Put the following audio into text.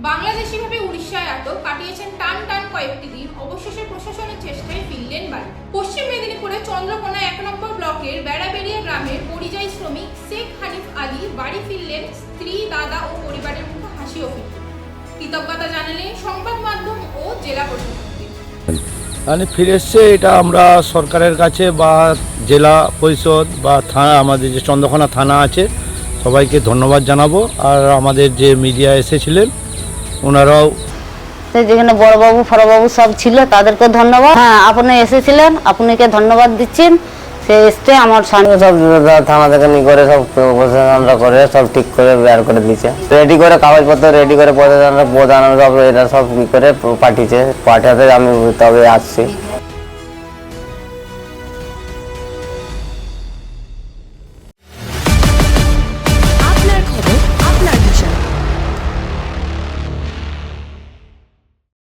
বাংলাদেশিভাবে উড়িষ্যায় আটক, কাটিয়েছেন টান টান কয়েকটি দিন। অবশেষে প্রশাসনের চেষ্টায় ফিরলেন বাড়ি। পশ্চিম মেদিনীপুরে চন্দ্রকোনা এক নম্বর ব্লকের বেড়াবেড়িয়া গ্রামের পরিযায়ী শ্রমিক শেখ হানিফ আলী বাড়ি ফিরলেন স্ত্রী, দাদা ও পরিবারের মুখে হাসি ও ফিরল কৃতজ্ঞতা জানালেন সংবাদ মাধ্যম ও জেলা প্রশাসনকে। মানে ফিরে এসছে, এটা আমরা সরকারের কাছে বা জেলা পরিষদ বা থানা, আমাদের যে চন্দ্রকোনা থানা আছে, সবাইকে ধন্যবাদ জানাব। আর আমাদের যে মিডিয়া এসেছিলেন ওনারাও যেখানে বড়বাবু ফড়বাবু সব ছিল তাদেরকে ধন্যবাদ। হ্যাঁ আপনি এসেছিলেন আপনাকে ধন্যবাদ দিচ্ছেন সে এসছে আমার স্বামী সব থানা থেকে নিয়ে করে সব প্রশাসনরা করে সব ঠিক করে বের করে দিচ্ছে রেডি করে কাগজপত্র রেডি করে প্রশাসনরা প্রধান সব এটা সব ই করে পাঠিয়েছে। পাঠাতে আমি তবে আসছি।